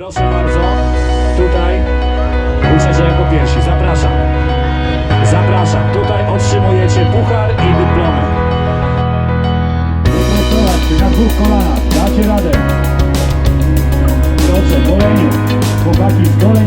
Proszę bardzo, tutaj uczerzę jako pierwsi. Zapraszam. Zapraszam. Tutaj otrzymujecie puchar i dyplomę. Na dwóch kolanach, dacie radę. Dobrze, goleniu. Chłopaki w dole.